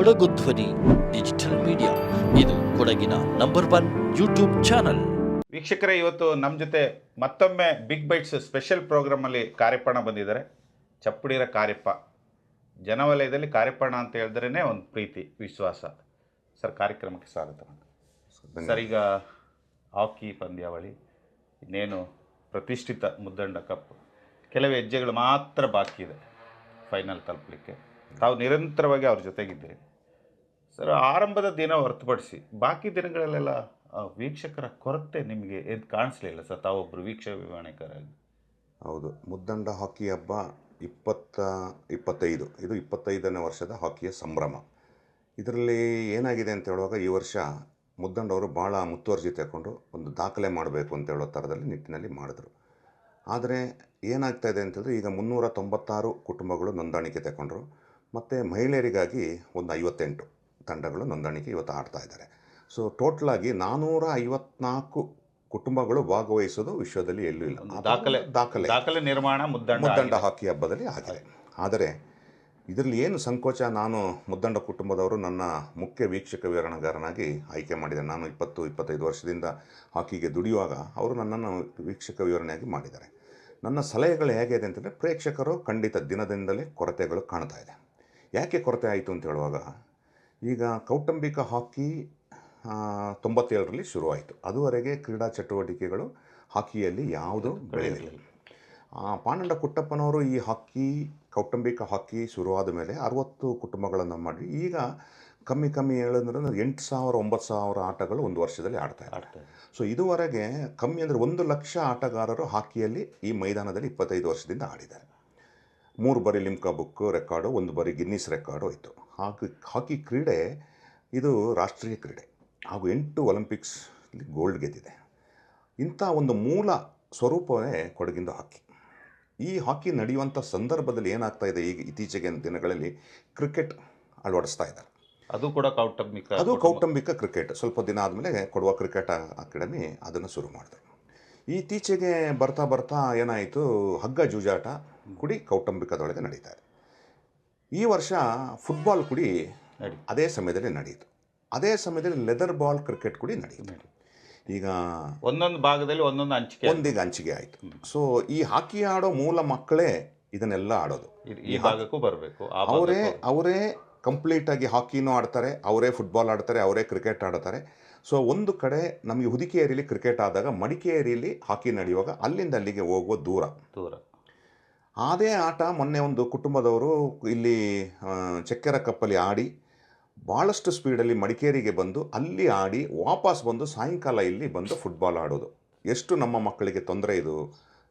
ಕೊಡಗು ಧ್ವನಿ digital media. ಇದು ಕೊಡಗಿನ ನಂಬರ್ ಒನ್ ಯೂಟ್ಯೂಬ್ ಚಾನಲ್. ವೀಕ್ಷಕರೇ ಇವತ್ತು ನಮ್ಮ ಜೊತೆ ಮತ್ತೊಮ್ಮೆ ಬಿಗ್ ಬೈಟ್ಸ್ ಸ್ಪೆಷಲ್ ಪ್ರೋಗ್ರಾಮಲ್ಲಿ ಕಾರ್ಯಪಣ ಬಂದಿದ್ದಾರೆ. ಚಪ್ಪಡಿರ ಕಾರ್ಯಪ್ಪ. ಜನವಲಯದಲ್ಲಿ ಕಾರ್ಯಪಣ ಅಂತ ಹೇಳಿದ್ರೇ ಒಂದು ಪ್ರೀತಿ ವಿಶ್ವಾಸ. ಸರ್ ಕಾರ್ಯಕ್ರಮಕ್ಕೆ ಸ್ವಾಗತ. ಸರ್ ಈಗ ಹಾಕಿ ಪಂದ್ಯಾವಳಿ ಇನ್ನೇನು ಪ್ರತಿಷ್ಠಿತ ಮುದ್ದಂಡ ಕಪ್. ಕೆಲವು ಹೆಜ್ಜೆಗಳು ಮಾತ್ರ ಬಾಕಿ ಇದೆ ಫೈನಲ್ ತಲುಪಲಿಕ್ಕೆ. ತಾವು ನಿರಂತರವಾಗಿ ಅವ್ರ ಜೊತೆಗಿದ್ದೀರಿ. ಸರ್, ಆರಂಭದ ದಿನ ಹೊರತುಪಡಿಸಿ ಬಾಕಿ ದಿನಗಳಲ್ಲೆಲ್ಲ ವೀಕ್ಷಕರ ಕೊರತೆ ನಿಮಗೆ ಎದ್ದು ಕಾಣಿಸ್ಲಿಲ್ಲ ಸರ್? ತಾವೊಬ್ಬರು ವೀಕ್ಷಕ ವಿವರಣೆಕರಾಗಿ ಹೌದು. ಮುದ್ದಂಡ ಹಾಕಿ ಹಬ್ಬ ಇಪ್ಪತ್ತ, ಇಪ್ಪತ್ತೈದು. ಇದು ಇಪ್ಪತ್ತೈದನೇ ವರ್ಷದ ಹಾಕಿಯ ಸಂಭ್ರಮ. ಇದರಲ್ಲಿ ಏನಾಗಿದೆ ಅಂತ ಹೇಳುವಾಗ ಈ ವರ್ಷ ಮುದ್ದಂಡವರು ಭಾಳ ಮುತುವರ್ಜಿ ತಗೊಂಡು ಒಂದು ದಾಖಲೆ ಮಾಡಬೇಕು ಅಂತ ಹೇಳೋ ಥರದಲ್ಲಿ ನಿಟ್ಟಿನಲ್ಲಿ ಮಾಡಿದ್ರು. ಆದರೆ ಏನಾಗ್ತಾ ಇದೆ ಅಂತಂದರೆ ಈಗ ಮುನ್ನೂರ ತೊಂಬತ್ತಾರು ಕುಟುಂಬಗಳು ನೋಂದಾಣಿಕೆ ತಗೊಂಡ್ರು ಮತ್ತು ಮಹಿಳೆಯರಿಗಾಗಿ ಒಂದು ಐವತ್ತೆಂಟು. ತಂಡಗಳು ನೋಂದಣಿಗೆ ಇವತ್ತು ಆಡ್ತಾ ಇದ್ದಾರೆ. ಸೊ ಟೋಟಲಾಗಿ ನಾನ್ನೂರ ಐವತ್ನಾಲ್ಕು ಕುಟುಂಬಗಳು ಭಾಗವಹಿಸೋದು ವಿಶ್ವದಲ್ಲಿ ಎಲ್ಲೂ ಇಲ್ಲ. ದಾಖಲೆ ದಾಖಲೆ. ದಾಖಲೆ ನಿರ್ಮಾಣ ಮುದ್ದಂಡ ಮುದ್ದಂಡ ಹಾಕಿ ಹಬ್ಬದಲ್ಲಿ ಆಗಿದೆ. ಆದರೆ ಇದರಲ್ಲಿ ಏನು ಸಂಕೋಚ ನಾನು ಮುದ್ದಂಡ ಕುಟುಂಬದವರು ನನ್ನ ಮುಖ್ಯ ವೀಕ್ಷಕ ವಿವರಣೆಗಾರನಾಗಿ ಆಯ್ಕೆ ಮಾಡಿದೆ. ನಾನು ಇಪ್ಪತ್ತು ಇಪ್ಪತ್ತೈದು ವರ್ಷದಿಂದ ಹಾಕಿಗೆ ದುಡಿಯುವಾಗ ಅವರು ನನ್ನನ್ನು ವೀಕ್ಷಕ ವಿವರಣೆಯಾಗಿ ಮಾಡಿದ್ದಾರೆ. ನನ್ನ ಸಲಹೆಗಳು ಹೇಗಿದೆ ಅಂತಂದರೆ ಪ್ರೇಕ್ಷಕರು ಖಂಡಿತ ದಿನದಿಂದಲೇ ಕೊರತೆಗಳು ಕಾಣ್ತಾ ಇದೆ. ಯಾಕೆ ಕೊರತೆ ಆಯಿತು ಅಂತ ಹೇಳುವಾಗ ಈಗ ಕೌಟುಂಬಿಕ ಹಾಕಿ ತೊಂಬತ್ತೇಳರಲ್ಲಿ ಶುರುವಾಯಿತು. ಅದುವರೆಗೆ ಕ್ರೀಡಾ ಚಟುವಟಿಕೆಗಳು ಹಾಕಿಯಲ್ಲಿ ಯಾವುದೂ ಬೆಳೆಯಲಿಲ್ಲ ಆ, ಪಾಂಡಂಡ ಕುಟ್ಟಪ್ಪನವರು ಈ ಹಾಕಿ ಕೌಟುಂಬಿಕ ಹಾಕಿ ಶುರುವಾದ ಮೇಲೆ ಅರವತ್ತು ಕುಟುಂಬಗಳನ್ನು ಮಾಡಿ ಈಗ ಕಮ್ಮಿ ಕಮ್ಮಿ ಹೇಳಿದ್ರೆ ಎಂಟು ಸಾವಿರ ಒಂಬತ್ತು ಸಾವಿರ ಆಟಗಳು ಒಂದು ವರ್ಷದಲ್ಲಿ ಆಡ್ತಾ ಇದ್ದಾರೆ. ಸೊ ಇದುವರೆಗೆ ಕಮ್ಮಿ ಅಂದರೆ ಒಂದು ಲಕ್ಷ ಆಟಗಾರರು ಹಾಕಿಯಲ್ಲಿ ಈ ಮೈದಾನದಲ್ಲಿ ಇಪ್ಪತ್ತೈದು ವರ್ಷದಿಂದ ಆಡಿದ್ದಾರೆ. ಮೂರು ಬಾರಿ ಲಿಮ್ಕಾ ಬುಕ್ ರೆಕಾರ್ಡು ಒಂದು ಬಾರಿ ಗಿನ್ನಿಸ್ ರೆಕಾರ್ಡು ಇತ್ತು ಹಾಕಿ ಹಾಕಿ ಕ್ರೀಡೆ ಇದು ರಾಷ್ಟ್ರೀಯ ಕ್ರೀಡೆ. ಹಾಗೂ ಎಂಟು ಒಲಿಂಪಿಕ್ಸ್ ಗೋಲ್ಡ್ ಗೆದ್ದಿದೆ. ಇಂಥ ಒಂದು ಮೂಲ ಸ್ವರೂಪವೇ ಕೊಡಗಿಂದ ಹಾಕಿ. ಈ ಹಾಕಿ ನಡೆಯುವಂಥ ಸಂದರ್ಭದಲ್ಲಿ ಏನಾಗ್ತಾ ಇದೆ? ಈಗ ಇತ್ತೀಚೆಗೆ ದಿನಗಳಲ್ಲಿ ಕ್ರಿಕೆಟ್ ಅಳವಡಿಸ್ತಾ ಇದ್ದಾರೆ. ಅದು ಕೂಡ ಕೌಟುಂಬಿಕ ಅದು ಕೌಟುಂಬಿಕ ಕ್ರಿಕೆಟ್ ಸ್ವಲ್ಪ ದಿನ ಆದಮೇಲೆ ಕೊಡುವ ಕ್ರಿಕೆಟ್ ಅಕಾಡೆಮಿ ಅದನ್ನು ಶುರು ಮಾಡಿದ್ರು ಇತ್ತೀಚೆಗೆ ಬರ್ತಾ ಬರ್ತಾ ಏನಾಯಿತು? ಹಗ್ಗ ಜೂಜಾಟ. ಕುಡಿ ಕೌಟುಂಬಿಕದೊಳಗೆ ನಡೀತಾ ಇದೆ ಈ ವರ್ಷ ಫುಟ್ಬಾಲ್ ಕುಡಿ. ಅದೇ ಸಮಯದಲ್ಲಿ ನಡೆಯಿತು ಅದೇ ಸಮಯದಲ್ಲಿ ಲೆದರ್ ಬಾಲ್ ಕ್ರಿಕೆಟ್ ಕುಡಿ ನಡೆಯಿತು ಈಗ ಒಂದೊಂದು ಭಾಗದಲ್ಲಿ ಒಂದೊಂದು ಹಂಚಿಕೆ ಒಂದೀಗ ಹಂಚಿಕೆ ಆಯಿತು. ಸೊ ಈ ಹಾಕಿ ಆಡೋ ಮೂಲ ಮಕ್ಕಳೇ ಇದನ್ನೆಲ್ಲ ಆಡೋದು. ಈ ಭಾಗಕ್ಕೂ ಬರಬೇಕು ಅವರೇ ಅವರೇ ಕಂಪ್ಲೀಟ್ ಅವರೇ ಕಂಪ್ಲೀಟಾಗಿ ಹಾಕಿನೂ ಆಡ್ತಾರೆ ಅವರೇ ಫುಟ್ಬಾಲ್ ಆಡ್ತಾರೆ ಅವರೇ ಕ್ರಿಕೆಟ್ ಆಡ್ತಾರೆ. ಸೊ ಒಂದು ಕಡೆ ನಮಗೆ ಹುದಿಕೇರಿಯಲ್ಲಿ ಕ್ರಿಕೆಟ್ ಆದಾಗ ಮಡಿಕೇರಿಯಲ್ಲಿ ಹಾಕಿ ನಡೆಯುವಾಗ ಅಲ್ಲಿಂದ ಅಲ್ಲಿಗೆ ಹೋಗುವ ದೂರ. ದೂರ. ಅದೇ ಆಟ ಮೊನ್ನೆ ಒಂದು ಕುಟುಂಬದವರು ಇಲ್ಲಿ ಚಕ್ಕೆರ ಕಪ್ಪಲ್ಲಿ ಆಡಿ ಭಾಳಷ್ಟು ಸ್ಪೀಡಲ್ಲಿ ಮಡಿಕೇರಿಗೆ ಬಂದು ಅಲ್ಲಿ ಆಡಿ ವಾಪಸ್ ಬಂದು ಸಾಯಂಕಾಲ ಇಲ್ಲಿ ಬಂದು ಫುಟ್ಬಾಲ್ ಆಡೋದು. ಎಷ್ಟು ನಮ್ಮ ಮಕ್ಕಳಿಗೆ ತೊಂದರೆ ಇದು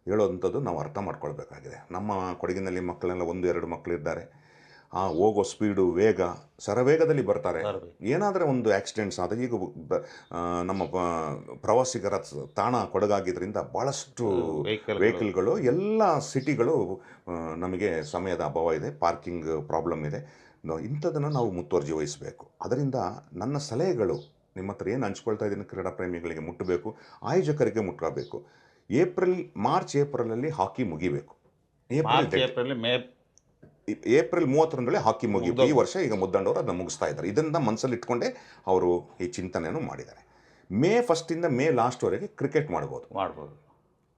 ಹೇಳೋವಂಥದ್ದು ನಾವು ಅರ್ಥ ಮಾಡ್ಕೊಳ್ಬೇಕಾಗಿದೆ. ನಮ್ಮ ಕೊಡಗಿನಲ್ಲಿ ಮಕ್ಕಳೆಲ್ಲ ಒಂದು, ಎರಡು ಮಕ್ಕಳಿದ್ದಾರೆ ಆ ಹೋಗೋ ಸ್ಪೀಡು ವೇಗ ಸರವೇಗದಲ್ಲಿ ಬರ್ತಾರೆ. ಏನಾದರೆ ಒಂದು ಆಕ್ಸಿಡೆಂಟ್ಸ್ ಆದರೆ ಈಗ ನಮ್ಮ ಪ್ರವಾಸಿಗರ ತಾಣ ಕೊಡಗಾಗಿದ್ದರಿಂದ ಭಾಳಷ್ಟು ವೆಹಿಕಲ್ ವೆಹಿಕಲ್ಗಳು ಎಲ್ಲ ಸಿಟಿಗಳು ನಮಗೆ ಸಮಯದ ಅಭಾವ ಇದೆ ಪಾರ್ಕಿಂಗ್ ಪ್ರಾಬ್ಲಮ್ ಇದೆ. ಇಂಥದನ್ನು ನಾವು ಮುತುವರ್ಜಿ ವಹಿಸಬೇಕು. ಅದರಿಂದ ನನ್ನ ಸಲಹೆಗಳು ನಿಮ್ಮ ಹತ್ರ ಏನು ಹಂಚ್ಕೊಳ್ತಾ ಇದ್ದೀನಿ ಕ್ರೀಡಾ ಪ್ರೇಮಿಗಳಿಗೆ ಮುಟ್ಟಬೇಕು ಆಯೋಜಕರಿಗೆ ಮುಟ್ಟಬೇಕು ಏಪ್ರಿಲ್ ಮಾರ್ಚ್ ಏಪ್ರಿಲಲ್ಲಿ ಹಾಕಿ ಮುಗಿಬೇಕು. ಏಪ್ರಿಲ್ ಮೇ ಏಪ್ರಿಲ್ ಮೂವತ್ತರಂದೇ ಹಾಕಿ ಮುಗಿ ಈ ವರ್ಷ ಈಗ ಮುದ್ದಂಡವರು ಅದನ್ನು ಮುಗಿಸ್ತಾ ಇದ್ದಾರೆ. ಇದನ್ನು ಮನಸ್ಸಲ್ಲಿ ಇಟ್ಕೊಂಡೇ ಅವರು ಈ ಚಿಂತನೆಯನ್ನು ಮಾಡಿದ್ದಾರೆ. ಮೇ ಫಸ್ಟಿಂದ ಮೇ ಲಾಸ್ಟ್ವರೆಗೆ ಕ್ರಿಕೆಟ್ ಮಾಡ್ಬೋದು. ಮಾಡ್ಬೋದು.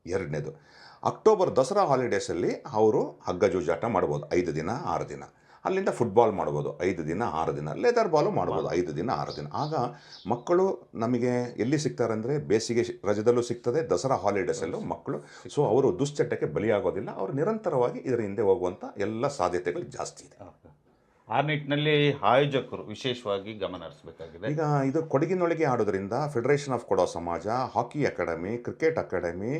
ಎರಡನೇದು. ಅಕ್ಟೋಬರ್ ದಸರಾ ಹಾಲಿಡೇಸಲ್ಲಿ ಅವರು ಹಗ್ಗ ಜೂಜಾಟ ಮಾಡ್ಬೋದು. ಐದು ದಿನ ಆರು ದಿನ. ಅಲ್ಲಿಂದ ಫುಟ್ಬಾಲ್ ಮಾಡ್ಬೋದು. ಐದು ದಿನ ಆರು ದಿನ. ಲೆದರ್ ಬಾಲು ಮಾಡ್ಬೋದು. ಐದು ದಿನ ಆರು ದಿನ. ಆಗ ಮಕ್ಕಳು ನಮಗೆ ಎಲ್ಲಿ ಸಿಗ್ತಾರೆ ಅಂದರೆ ಬೇಸಿಗೆ ರಜದಲ್ಲೂ ಸಿಗ್ತದೆ ದಸರಾ ಹಾಲಿಡೇಸಲ್ಲೂ ಮಕ್ಕಳು. ಸೊ ಅವರು ದುಶ್ಚಟಕ್ಕೆ ಬಲಿಯಾಗೋದಿಲ್ಲ. ಅವರು ನಿರಂತರವಾಗಿ ಇದರ ಹಿಂದೆ ಹೋಗುವಂಥ ಎಲ್ಲ ಸಾಧ್ಯತೆಗಳು ಜಾಸ್ತಿ ಇದೆ. ಆ ನಿಟ್ಟಿನಲ್ಲಿ ಆಯೋಜಕರು ವಿಶೇಷವಾಗಿ ಗಮನ ಹರಿಸಬೇಕಾಗಿದೆ. ಈಗ ಇದು ಕೊಡಗಿನೊಳಗೆ ಆಡೋದ್ರಿಂದ ಫೆಡರೇಷನ್ ಆಫ್ ಕೊಡೋ ಸಮಾಜ hockey academy cricket academy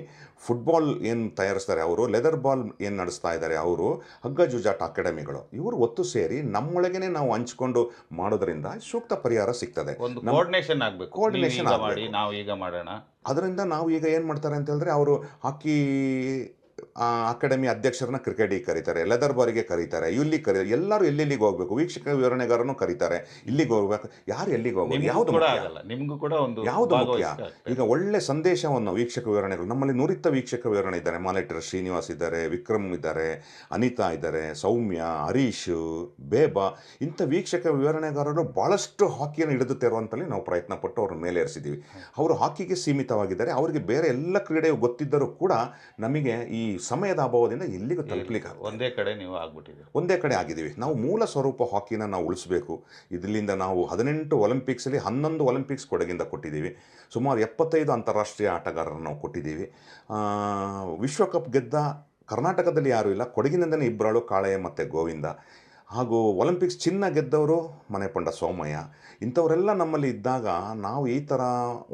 football ಏನು ತಯಾರಿಸ್ತಾರೆ ಅವರು ಲೆದರ್ ಬಾಲ್ ಏನು ನಡೆಸ್ತಾ ಇದ್ದಾರೆ ಅವರು ಹಗ್ಗ ಜುಜಾಟ ಅಕಾಡೆಮಿಗಳು ಇವರು ಒತ್ತು ಸೇರಿ ನಮ್ಮೊಳಗೇನೆ ನಾವು ಹಂಚ್ಕೊಂಡು ಮಾಡೋದ್ರಿಂದ ಸೂಕ್ತ ಪರಿಹಾರ ಸಿಗ್ತದೆ. ಒಂದು ಕೋಆರ್ಡಿನೇಷನ್ ಆಗಬೇಕು. ಕೋಆರ್ಡಿನೇಷನ್ ಮಾಡಿ ನಾವು ಈಗ ಮಾಡೋಣ. ಅದರಿಂದ ನಾವು ಈಗ ಏನು ಮಾಡ್ತಾರೆ ಅಂತ ಹೇಳಿದ್ರೆ ಅವರು ಹಾಕಿ ಅಕಾಡೆಮಿ ಅಧ್ಯಕ್ಷರನ್ನ ಕ್ರಿಕೆಟಿಗೆ ಕರೀತಾರೆ ಲೆದರ್ ಬಾರಿಗೆ ಕರೀತಾರೆ ಇಲ್ಲಿ ಕರೀತಾರೆ ಎಲ್ಲರೂ ಎಲ್ಲೆಲ್ಲಿಗೆ ಹೋಗ್ಬೇಕು? ವೀಕ್ಷಕ ವಿವರಣೆಗಾರನು ಕರೀತಾರೆ ಇಲ್ಲಿಗೆ ಹೋಗ್ಬೇಕು? ಯಾರು ಎಲ್ಲಿಗೆ ಹೋಗ್ಬೇಕು ಯಾವುದು ನಿಮಗೂ ಮುಖ್ಯ? ಆಗಲ್ಲ ನಿಮ್ಗೂ ಕೂಡ ಒಂದು ಯಾವುದು ಮುಖ್ಯ? ಈಗ ಒಳ್ಳೆ ಸಂದೇಶವನ್ನು ವೀಕ್ಷಕ ವಿವರಣೆಗಳು ನಮ್ಮಲ್ಲಿ ನುರಿತ ವೀಕ್ಷಕ ವಿವರಣೆ ಇದ್ದಾರೆ. ಮಾನಿಟರ್ ಶ್ರೀನಿವಾಸ್ ಇದ್ದಾರೆ ವಿಕ್ರಮ್ ಇದ್ದಾರೆ ಅನಿತಾ ಇದ್ದಾರೆ ಸೌಮ್ಯ ಹರೀಶ್ ಬೇಬಾ ಇಂಥ ವೀಕ್ಷಕ ವಿವರಣೆಗಾರರು ಭಾಳಷ್ಟು ಹಾಕಿಯನ್ನು ಹಿಡಿದು ತೆರುವಂತಲ್ಲಿ ನಾವು ಪ್ರಯತ್ನ ಪಟ್ಟು ಅವ್ರ ಮೇಲೆ ಏರಿಸಿದ್ದೀವಿ. ಅವರು ಹಾಕಿಗೆ ಸೀಮಿತವಾಗಿದ್ದಾರೆ. ಅವರಿಗೆ ಬೇರೆ ಎಲ್ಲ ಕ್ರೀಡೆ ಗೊತ್ತಿದ್ದರೂ ಕೂಡ ನಮಗೆ ಈ ಸಮಯದ ಅಭಾವದಿಂದ ಎಲ್ಲಿಗೂ ತಲುಪಲಿಕ್ಕೆ ಒಂದೇ ಕಡೆ ನೀವು ಆಗ್ಬಿಟ್ಟಿದ್ದೀವಿ ಒಂದೇ ಕಡೆ ಆಗಿದ್ದೀವಿ. ನಾವು ಮೂಲ ಸ್ವರೂಪ ಹಾಕಿನ ನಾವು ಉಳಿಸಬೇಕು. ಇದರಿಂದ ನಾವು ಹದಿನೆಂಟು ಒಲಿಂಪಿಕ್ಸಲ್ಲಿ ಹನ್ನೊಂದು ಒಲಿಂಪಿಕ್ಸ್ ಕೊಡಗಿಂದ ಕೊಟ್ಟಿದ್ದೀವಿ. ಸುಮಾರು ಎಪ್ಪತ್ತೈದು ಅಂತಾರಾಷ್ಟ್ರೀಯ ಆಟಗಾರರನ್ನು ನಾವು ಕೊಟ್ಟಿದ್ದೀವಿ. ವಿಶ್ವಕಪ್ ಗೆದ್ದ ಕರ್ನಾಟಕದಲ್ಲಿ ಯಾರೂ ಇಲ್ಲ. ಕೊಡಗಿನಿಂದಲೇ ಇಬ್ಬರಾಳು ಕಾಳೆ ಮತ್ತು ಗೋವಿಂದ. ಹಾಗೂ ಒಲಿಂಪಿಕ್ಸ್ ಚಿನ್ನ ಗೆದ್ದವರು ಮನೆಪಂಡ ಸೋಮಯ್ಯ ಇಂಥವರೆಲ್ಲ ನಮ್ಮಲ್ಲಿ ಇದ್ದಾಗ ನಾವು ಈ ಥರ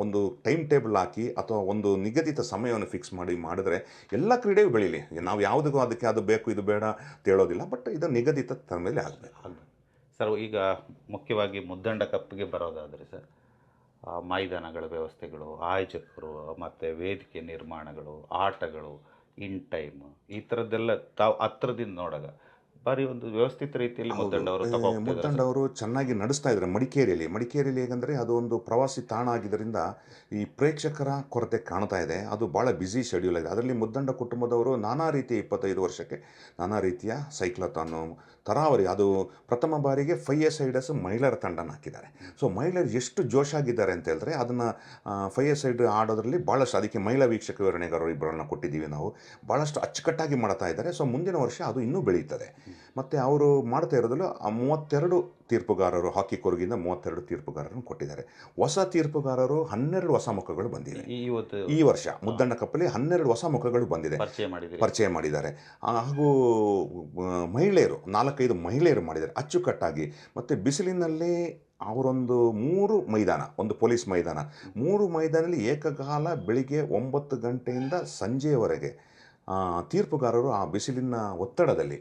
ಒಂದು ಟೈಮ್ ಟೇಬಲ್ ಹಾಕಿ ಅಥವಾ ಒಂದು ನಿಗದಿತ ಸಮಯವನ್ನು ಫಿಕ್ಸ್ ಮಾಡಿ ಮಾಡಿದ್ರೆ ಎಲ್ಲ ಕ್ರೀಡೆಯೂ ಬೆಳೀಲಿ. ನಾವು ಯಾವುದಕ್ಕೂ ಅದಕ್ಕೆ ಅದು ಬೇಕು, ಇದು ಬೇಡ ಅಂತ ಹೇಳೋದಿಲ್ಲ, ಬಟ್ ಇದು ನಿಗದಿತ ತರ ಮೇಲೆ ಆಗಬೇಕು. ಸರ್, ಈಗ ಮುಖ್ಯವಾಗಿ ಮುದ್ದಂಡ ಕಪ್ಗೆ ಬರೋದಾದರೆ ಸರ್ ಮೈದಾನಗಳ ವ್ಯವಸ್ಥೆಗಳು, ಆಯೋಜಕರು, ಮತ್ತು ವೇದಿಕೆ ನಿರ್ಮಾಣಗಳು, ಆಟಗಳು, ಇನ್ ಟೈಮ್, ಈ ಥರದ್ದೆಲ್ಲ ತಾವು ಹತ್ರದಿಂದ ನೋಡಾಗ ಭಾರಿ ಒಂದು ವ್ಯವಸ್ಥಿತ ರೀತಿಯಲ್ಲಿ ಮುದ್ದಂಡ ಅವರು ತಗೊಂಡು ಮುತ್ತಂಡ ಅವರು ಚೆನ್ನಾಗಿ ನಡೆಸ್ತಾ ಇದ್ದಾರೆ ಮಡಿಕೇರಿಯಲ್ಲಿ. ಮಡಿಕೇರಿಯಲ್ಲಿ ಹೇಗಂದರೆ ಅದು ಒಂದು ಪ್ರವಾಸಿ ತಾಣ ಆಗಿದ್ದರಿಂದ ಈ ಪ್ರೇಕ್ಷಕರ ಕೊರತೆ ಕಾಣ್ತಾ ಇದೆ. ಅದು ಭಾಳ ಬ್ಯುಸಿ ಶೆಡ್ಯೂಲ್ ಆಗಿದೆ. ಅದರಲ್ಲಿ ಮುದ್ದಂಡ ಕುಟುಂಬದವರು ನಾನಾ ರೀತಿಯ ಇಪ್ಪತ್ತೈದು ವರ್ಷಕ್ಕೆ ನಾನಾ ರೀತಿಯ ಸೈಕ್ಲತಾನು ತರಾವರಿ, ಅದು ಪ್ರಥಮ ಬಾರಿಗೆ ಫೈ ಎ ಸೈಡಸ್ ಮಹಿಳೆಯರ ತಂಡನ ಹಾಕಿದ್ದಾರೆ. ಸೊ ಮಹಿಳೆಯರು ಎಷ್ಟು ಜೋಶಾಗಿದ್ದಾರೆ ಅಂತ ಹೇಳಿದ್ರೆ, ಅದನ್ನು ಫೈ ಎ ಸೈಡ್ ಆಡೋದ್ರಲ್ಲಿ ಭಾಳಷ್ಟು ಅದಕ್ಕೆ ಮಹಿಳಾ ವೀಕ್ಷಕ ವಿವರಣೆಗಾರರು ಇಬ್ಬರನ್ನ ಕೊಟ್ಟಿದ್ದೀವಿ ನಾವು. ಭಾಳಷ್ಟು ಅಚ್ಚುಕಟ್ಟಾಗಿ ಮಾಡ್ತಾ ಇದ್ದಾರೆ. ಸೊ ಮುಂದಿನ ವರ್ಷ ಅದು ಇನ್ನೂ ಬೆಳೀತದೆ ಮತ್ತು ಅವರು ಮಾಡ್ತಾ ಇರೋದ್ರಲ್ಲೂ ಮೂವತ್ತೆರಡು ತೀರ್ಪುಗಾರರು ಹಾಕಿ ಕೊರಗಿಂದ ಮೂವತ್ತೆರಡು ತೀರ್ಪುಗಾರರನ್ನು ಕೊಟ್ಟಿದ್ದಾರೆ. ಹೊಸ ತೀರ್ಪುಗಾರರು ಹನ್ನೆರಡು ಹೊಸ ಮುಖಗಳು ಬಂದಿವೆ. ಈ- ವರ್ಷ ಮುದ್ದಣ್ಣ ಕಪ್ಪಲ್ಲಿ ಹನ್ನೆರಡು ಹೊಸ ಮುಖಗಳು ಬಂದಿದೆ. ಪರಿಚಯ ಮಾಡಿದ್ದೀರಿ. ಹಾಗೂ ಮಹಿಳೆಯರು ನಾಲ್ಕೈದು ಮಹಿಳೆಯರು ಮಾಡಿದ್ದಾರೆ. ಅಚ್ಚುಕಟ್ಟಾಗಿ. ಮತ್ತು ಬಿಸಿಲಿನಲ್ಲಿ ಅವರೊಂದು ಮೂರು ಮೈದಾನ ಒಂದು ಪೊಲೀಸ್ ಮೈದಾನ. ಮೂರು ಮೈದಾನದಲ್ಲಿ ಏಕಕಾಲ ಬೆಳಿಗ್ಗೆ ಒಂಬತ್ತು ಗಂಟೆಯಿಂದ ಸಂಜೆಯವರೆಗೆ ತೀರ್ಪುಗಾರರು ಆ ಬಿಸಿಲಿನ ಒತ್ತಡದಲ್ಲಿ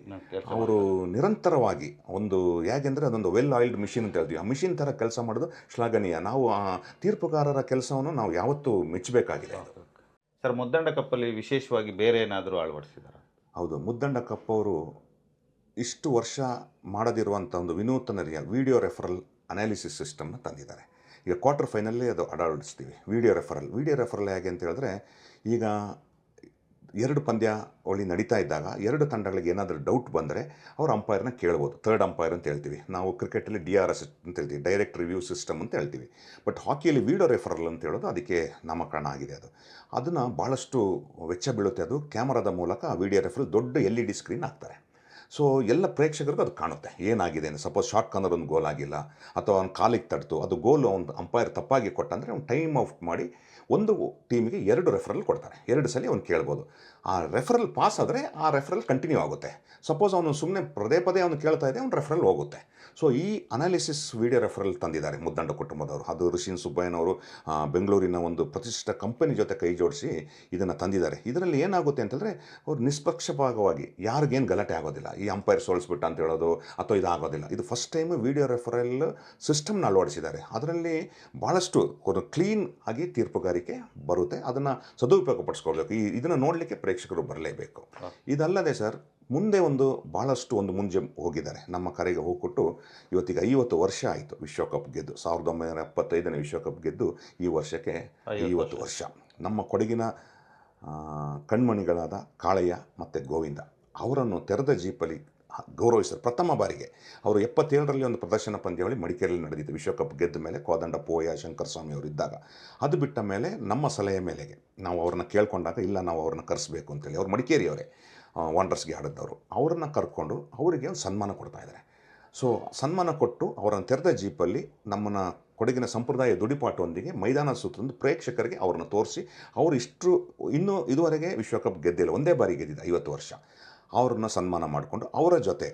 ಅವರು ನಿರಂತರವಾಗಿ ಒಂದು ಹೇಗೆಂದರೆ ಅದೊಂದು ವೆಲ್ ಆಯಿಲ್ಡ್ ಮಿಷಿನ್ ಅಂತ ಹೇಳ್ತೀವಿ. ಆ ಮಿಷಿನ್ ಥರ ಕೆಲಸ ಮಾಡೋದು ಶ್ಲಾಘನೀಯ. ನಾವು ಆ ತೀರ್ಪುಗಾರರ ಕೆಲಸವನ್ನು ನಾವು ಯಾವತ್ತೂ ಮೆಚ್ಚಬೇಕಾಗಿದೆ ಸರ್ ಮುದ್ದಂಡ ಕಪ್ಪಲ್ಲಿ ವಿಶೇಷವಾಗಿ ಬೇರೆ ಏನಾದರೂ ಅಳವಡಿಸಿದ್ದಾರೆ ಹೌದು ಮುದ್ದಂಡ ಕಪ್ ಅವರು ಇಷ್ಟು ವರ್ಷ ಮಾಡದಿರುವಂಥ ಒಂದು ವಿನೂತನ ವಿಡಿಯೋ ರೆಫರಲ್ ಅನಾಲಿಸಿಸ್ ಸಿಸ್ಟಮ್ನ ತಂದಿದ್ದಾರೆ. ಈಗ ಕ್ವಾರ್ಟರ್ ಫೈನಲ್ಲೇ ಅದು ಅಳವಡಿಸ್ತೀವಿ. ವಿಡಿಯೋ ರೆಫರಲ್ ವಿಡಿಯೋ ರೆಫರಲ್ ಹೇಗೆ ಅಂತ ಹೇಳಿದ್ರೆ ಈಗ ಎರಡು ಪಂದ್ಯಾವಳಿ ನಡೀತಾ ಇದ್ದಾಗ ಎರಡು ತಂಡಗಳಿಗೆ ಏನಾದರೂ ಡೌಟ್ ಬಂದರೆ ಅವ್ರು ಅಂಪೈರ್ನ ಕೇಳ್ಬೋದು. ಥರ್ಡ್ ಅಂಪೈರ್ ಅಂತ ಹೇಳ್ತೀವಿ. ನಾವು ಕ್ರಿಕೆಟಲ್ಲಿ ಡಿ ಆರ್ ಎಸ್ ಅಂತ ಹೇಳ್ತೀವಿ. ಡೈರೆಕ್ಟ್ ರಿವ್ಯೂ ಸಿಸ್ಟಮ್ ಅಂತ ಹೇಳ್ತೀವಿ. ಬಟ್ ಹಾಕಿಯಲ್ಲಿ ವೀಡಿಯೋ ರೆಫರಲ್ ಅಂತ ಹೇಳೋದು ಅದಕ್ಕೆ ನಾಮಕರಣ ಆಗಿದೆ ಅದು. ಅದನ್ನು ಭಾಳಷ್ಟು ವೆಚ್ಚ ಬೀಳುತ್ತೆ ಅದು. ಕ್ಯಾಮರಾದ ಮೂಲಕ ಆ ವಿಡಿಯೋ ರೆಫರಲ್ ದೊಡ್ಡ ಎಲ್ ಇ ಡಿ ಸ್ಕ್ರೀನ್ ಹಾಕ್ತಾರೆ. ಸೊ ಎಲ್ಲ ಪ್ರೇಕ್ಷಕರಿಗೂ ಅದು ಕಾಣುತ್ತೆ. ಏನಾಗಿದೆ ಸಪೋಸ್ ಶಾರ್ಟ್ ಕಾರ್ನರ್ ಒಂದು ಗೋಲ್ ಆಗಿಲ್ಲ, ಅಥವಾ ಅವ್ನು ಕಾಲಿಗೆ ತಡ್ತು ಅದು ಗೋಲ್ ಒಂದು ಅಂಪೈರ್ ತಪ್ಪಾಗಿ ಕೊಟ್ಟಂದರೆ ಅವ್ನು ಟೈಮ್ ಔಟ್ ಮಾಡಿ ಒಂದು ಟೀಮಿಗೆ ಎರಡು ರೆಫರಲ್ ಕೊಡ್ತಾರೆ. ಎರಡು ಸಲ ಅವ್ನು ಕೇಳ್ಬೋದು. ಆ ರೆಫರಲ್ ಪಾಸ್ ಆದರೆ ಆ ರೆಫರಲ್ ಕಂಟಿನ್ಯೂ ಆಗುತ್ತೆ. ಸಪೋಸ್ ಅವನು ಸುಮ್ಮನೆ ಪದೇ ಪದೇ ಅವನು ಕೇಳ್ತಾ ಇದೆ ಅವ್ನು ರೆಫರಲ್ ಹೋಗುತ್ತೆ. ಸೊ ಈ ಅನಾಲಿಸಿಸ್ ವಿಡಿಯೋ ರೆಫರಲ್ ತಂದಿದ್ದಾರೆ ಮುದ್ದಂಡ ಕುಟುಂಬದವರು. ಅದು ಋಷಿನ್ ಸುಬ್ಬಯ್ಯನವರು ಬೆಂಗಳೂರಿನ ಒಂದು ಪ್ರತಿಷ್ಠಿತ ಕಂಪನಿ ಜೊತೆ ಕೈ ಜೋಡಿಸಿ ಇದನ್ನು ತಂದಿದ್ದಾರೆ. ಇದರಲ್ಲಿ ಏನಾಗುತ್ತೆ ಅಂತಂದರೆ ಅವ್ರು ನಿಷ್ಪಕ್ಷಪಾತವಾಗಿ ಯಾರಿಗೇನು ಗಲಾಟೆ ಆಗೋದಿಲ್ಲ. ಈ ಅಂಪೈರ್ ಸೋಲಿಸ್ಬಿಟ್ಟ ಅಂತ ಹೇಳೋದು ಅಥವಾ ಇದಾಗೋದಿಲ್ಲ. ಇದು ಫಸ್ಟ್ ಟೈಮ್ ವಿಡಿಯೋ ರೆಫರಲ್ ಸಿಸ್ಟಮ್ನ ಅಳವಡಿಸಿದ್ದಾರೆ ಅದರಲ್ಲಿ ಭಾಳಷ್ಟು ಒಂದು ಕ್ಲೀನ್ ಆಗಿ ತೀರ್ಪುಗಾರಿಕೆ ಬರುತ್ತೆ. ಅದನ್ನು ಸದುಪಯೋಗ ಪಡಿಸ್ಕೊಳ್ಬೇಕು ಈ ಇದನ್ನು ನೋಡಲಿಕ್ಕೆ ಪ್ರೇಕ್ಷಕರು ಬರಲೇಬೇಕು. ಇದಲ್ಲದೆ ಸರ್ ಮುಂದೆ ಒಂದು ಭಾಳಷ್ಟು ಒಂದು ಮುಂಜೆ ಹೋಗಿದ್ದಾರೆ. ನಮ್ಮ ಕರೆಗೆ ಹೋಗ್ಕೊಟ್ಟು ಇವತ್ತಿಗೆ ಐವತ್ತು ವರ್ಷ ಆಯಿತು ವಿಶ್ವಕಪ್ ಗೆದ್ದು. ಸಾವಿರದ ಒಂಬೈನೂರ ಎಪ್ಪತ್ತೈದನೇ ವಿಶ್ವಕಪ್ ಗೆದ್ದು ಈ ವರ್ಷಕ್ಕೆ ಐವತ್ತು ವರ್ಷ. ನಮ್ಮ ಕೊಡಗಿನ ಕಣ್ಮಣಿಗಳಾದ ಕಾಳಯ್ಯ ಮತ್ತು ಗೋವಿಂದ ಅವರನ್ನು ತೆರೆದ ಜೀಪಲ್ಲಿ ಗೌರವಿಸಿದರು. ಪ್ರಥಮ ಬಾರಿಗೆ ಅವರು ಎಪ್ಪತ್ತೇಳರಲ್ಲಿ ಒಂದು ಪ್ರದರ್ಶನ ಪಂದ್ಯಾವಳಿ ಮಡಿಕೇರಿಯಲ್ಲಿ ನಡೆದಿತ್ತು. ವಿಶ್ವಕಪ್ ಗೆದ್ದ ಮೇಲೆ ಕೋದಂಡ ಪೋಯ ಶಂಕರ ಸ್ವಾಮಿ ಅವರು ಇದ್ದಾಗ. ಅದು ಬಿಟ್ಟ ಮೇಲೆ ನಮ್ಮ ಸಲಹೆ ಮೇಲೆಗೆ ನಾವು ಅವ್ರನ್ನ ಕೇಳ್ಕೊಂಡಾಗ ಇಲ್ಲ ನಾವು ಅವ್ರನ್ನ ಕರೆಸಬೇಕು ಅಂತೇಳಿ. ಅವ್ರು ಮಡಿಕೇರಿಯವರೇ. ವಾಂಡರ್ಸ್ಗೆ ಆಡಿದ್ದವರು ಅವರನ್ನು ಕರ್ಕೊಂಡು ಅವರಿಗೆ ಒಂದು ಸನ್ಮಾನ ಕೊಡ್ತಾ ಇದ್ದಾರೆ. ಸೊ ಸನ್ಮಾನ ಕೊಟ್ಟು ಅವರನ್ನು ತೆರೆದ ಜೀಪಲ್ಲಿ ನಮ್ಮನ್ನು ಕೊಡಗಿನ ಸಂಪ್ರದಾಯ ದುಡಿಪಾಟೊಂದಿಗೆ ಮೈದಾನ ಸುತ್ತೊಂದು ಪ್ರೇಕ್ಷಕರಿಗೆ ಅವರನ್ನು ತೋರಿಸಿ ಅವರು ಇಷ್ಟು, ಇನ್ನೂ ಇದುವರೆಗೆ ವಿಶ್ವಕಪ್ ಗೆದ್ದಿಲ್ಲ, ಒಂದೇ ಬಾರಿ ಗೆದ್ದಿದ್ದ ಐವತ್ತು ವರ್ಷ. ಅವ್ರನ್ನ ಸನ್ಮಾನ ಮಾಡಿಕೊಂಡು ಅವರ ಜೊತೆ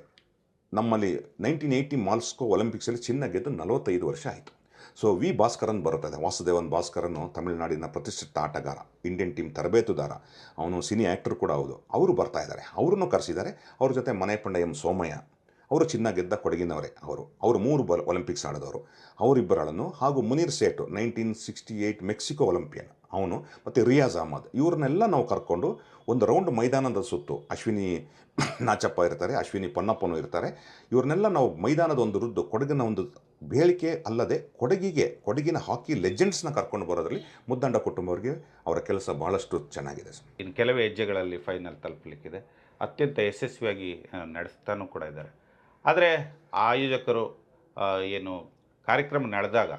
ನಮ್ಮಲ್ಲಿ ನೈನ್ಟೀನ್ ಏಯ್ಟಿ ಮಾಲ್ಸ್ಕೋ ಒಲಿಂಪಿಕ್ಸಲ್ಲಿ ಚಿನ್ನ ಗೆದ್ದು ನಲವತ್ತೈದು ವರ್ಷ ಆಯಿತು. ಸೊ ವಿ ಭಾಸ್ಕರನ್ ಬರುತ್ತದೆ. ವಾಸುದೇವನ್ ಭಾಸ್ಕರನ್ನು ತಮಿಳುನಾಡಿನ ಪ್ರತಿಷ್ಠಿತ ಆಟಗಾರ ಇಂಡಿಯನ್ ಟೀಮ್ ತರಬೇತುದಾರ. ಅವನು ಸಿನಿ ಆ್ಯಕ್ಟರ್ ಕೂಡ ಹೌದು. ಅವರು ಬರ್ತಾ ಇದ್ದಾರೆ. ಅವರನ್ನು ಕರೆಸಿದ್ದಾರೆ. ಅವ್ರ ಜೊತೆ ಮನೆ ಎಂ ಸೋಮಯ್ಯ. ಅವರು ಚಿನ್ನ ಗೆದ್ದ ಕೊಡಗಿನವರೇ ಅವರು. ಅವರು ಮೂರು ಒಲಿಂಪಿಕ್ಸ್ ಆಡಿದವರು. ಅವರಿಬ್ಬರಳನ್ನು ಹಾಗೂ Munir Sait nineteen sixty eight Mexico Olympian. ಅವನು ಮತ್ತು ರಿಯಾಜ್ ಅಹಮದ್. ಇವ್ರನ್ನೆಲ್ಲ ನಾವು ಕರ್ಕೊಂಡು ಒಂದು ರೌಂಡ್ ಮೈದಾನದ ಸುತ್ತು ಅಶ್ವಿನಿ ನಾಚಪ್ಪ ಇರ್ತಾರೆ, ಅಶ್ವಿನಿ ಪೊನ್ನಪ್ಪನೂ ಇರ್ತಾರೆ. ಇವ್ರನ್ನೆಲ್ಲ ನಾವು ಮೈದಾನದ ಒಂದು ರುದ್ದು ಕೊಡಗಿನ ಒಂದು ಬೇಳಿಕೆ ಅಲ್ಲದೆ ಕೊಡಗಿಗೆ, ಕೊಡಗಿನ ಹಾಕಿ ಲೆಜೆಂಡ್ಸ್ನ ಕರ್ಕೊಂಡು ಬರೋದ್ರಲ್ಲಿ ಮುದ್ದಂಡ ಕುಟುಂಬವರಿಗೆ ಅವರ ಕೆಲಸ ಭಾಳಷ್ಟು ಚೆನ್ನಾಗಿದೆ ಇನ್ನು ಕೆಲವೇ ಹೆಜ್ಜೆಗಳಲ್ಲಿ ಫೈನಲ್ ತಲುಪಲಿಕ್ಕಿದೆ. ಅತ್ಯಂತ ಯಶಸ್ವಿಯಾಗಿ ನಡೆಸ್ತಾನೂ ಕೂಡ ಇದ್ದಾರೆ. ಆದರೆ ಆಯೋಜಕರು ಏನು ಕಾರ್ಯಕ್ರಮ ನಡೆದಾಗ,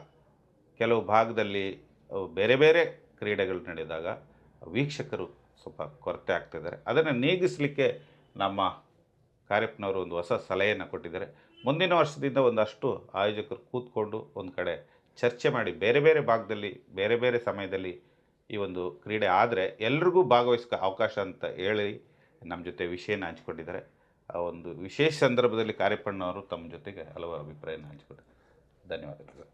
ಕೆಲವು ಭಾಗದಲ್ಲಿ ಬೇರೆ ಬೇರೆ ಕ್ರೀಡೆಗಳು ನಡೆದಾಗ ವೀಕ್ಷಕರು ಸ್ವಲ್ಪ ಕೊರತೆ ಆಗ್ತಿದ್ದಾರೆ ಅದನ್ನು ನೀಗಿಸಲಿಕ್ಕೆ ನಮ್ಮ ಕಾರ್ಯಪ್ಪನವರು ಒಂದು ಹೊಸ ಸಲಹೆಯನ್ನು ಕೊಟ್ಟಿದ್ದಾರೆ. ಮುಂದಿನ ವರ್ಷದಿಂದ ಒಂದಷ್ಟು ಆಯೋಜಕರು ಕೂತ್ಕೊಂಡು ಒಂದು ಕಡೆ ಚರ್ಚೆ ಮಾಡಿ ಬೇರೆ ಬೇರೆ ಭಾಗದಲ್ಲಿ, ಬೇರೆ ಬೇರೆ ಸಮಯದಲ್ಲಿ ಈ ಒಂದು ಕ್ರೀಡೆ ಆದರೆ ಎಲ್ರಿಗೂ ಭಾಗವಹಿಸೋ ಅವಕಾಶ ಅಂತ ಹೇಳಿ ನಮ್ಮ ಜೊತೆ ವಿಷಯನ ಹಂಚ್ಕೊಂಡಿದ್ದಾರೆ. ಆ ಒಂದು ವಿಶೇಷ ಸಂದರ್ಭದಲ್ಲಿ ಕಾರ್ಯಪ್ಪಣ್ಣವರು ತಮ್ಮ ಜೊತೆಗೆ ಹಲವು ಅಭಿಪ್ರಾಯನ ಹಂಚ್ಕೊಂಡಿದ್ದಾರೆ ಧನ್ಯವಾದಗಳು.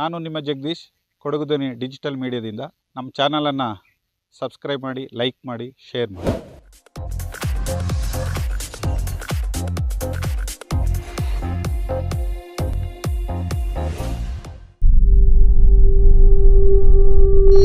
ನಾನು ನಿಮ್ಮ ಜಗದೀಶ್, ಕೊಡಗು ಡಿಜಿಟಲ್ ಮೀಡಿಯಾದಿಂದ. ನಮ್ಮ ಚಾನಲನ್ನು ಸಬ್ಸ್ಕ್ರೈಬ್ ಮಾಡಿ, ಲೈಕ್ ಮಾಡಿ, ಶೇರ್ ಮಾಡಿ.